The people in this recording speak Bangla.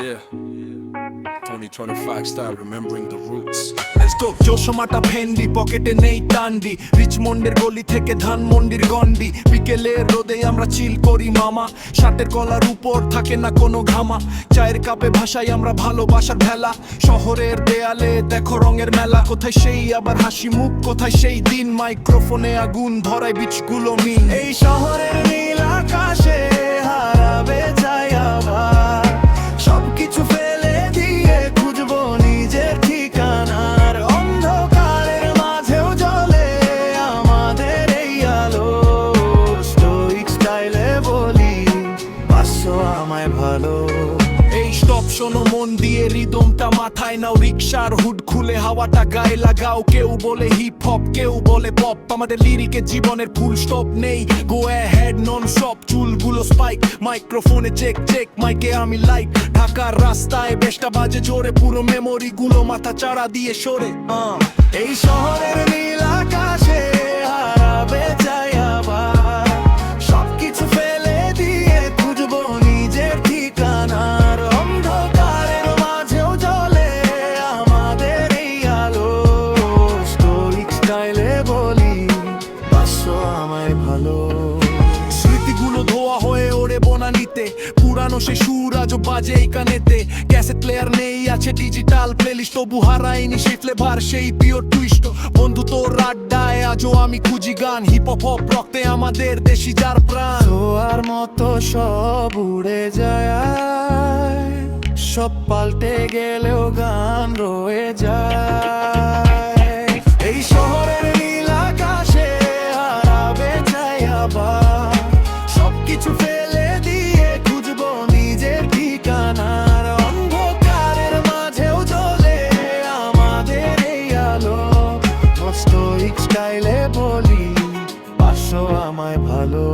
2025 style, remembering the roots. Let's go. চশমাটা ফেন্ডি পকেটে নেই টান্ডি রিচমন্ডের গলি থেকে ধানমন্ডির গন্ডি বিকেলের রোদে আমরা চিল করি মামা শার্টের কলার উপর থাকে না কোনো ঘামা চায়ের কাপে ভাষাই আমরা ভালোবাসার ভেলা শহরের দেয়ালে দেখো রঙের মেলা কোথায় সেই আবার হাসি মুখ কোথায় সেই দিন মাইক্রোফোনে আগুন ধরায় বিচগুলো মিন এই শহরের শোনো, মন দিয়ে রিদমটা মাথায় নাও। রিক্সার হুড খুলে হাওয়াটা গায়ে লাগাও। কেউ বলে হিপ হপ কেউ বলে পপ আমাদের লিরিকের জীবনের ফুল স্টপ নেই। গো হেড নন সব চুলগুলো স্পাইক মাইক্রোফোনে চেক চেক মাইকে আমি লাইক ঢাকার রাস্তায় বেশটা বাজে, জোরে পুরো মেমোরি গুলো মাথা চাড়া দিয়ে সরে। এই শহরের বনানিতে পুরানো সে সুর আজও বাজে এই কানেতে। ক্যাসেট প্লেয়ার নেই, আছে ডিজিটাল প্লেলিস্ট তবু হারাইনি সেই ফ্লেভার সেই পিওর টুইস্ট বন্ধু, তোর আড্ডায় আজও আমি খুঁজি গান। হিপ হপ রক্তে আমাদের দেশি যার প্রাণ। আর মতো সব উড়ে যায়। সব পাল্টে গেলেও গান রয়ে যায়। এই শহরের নীল আকাশে হারাবে যাই আবার। সবকিছু ফেলে আমায় ভালো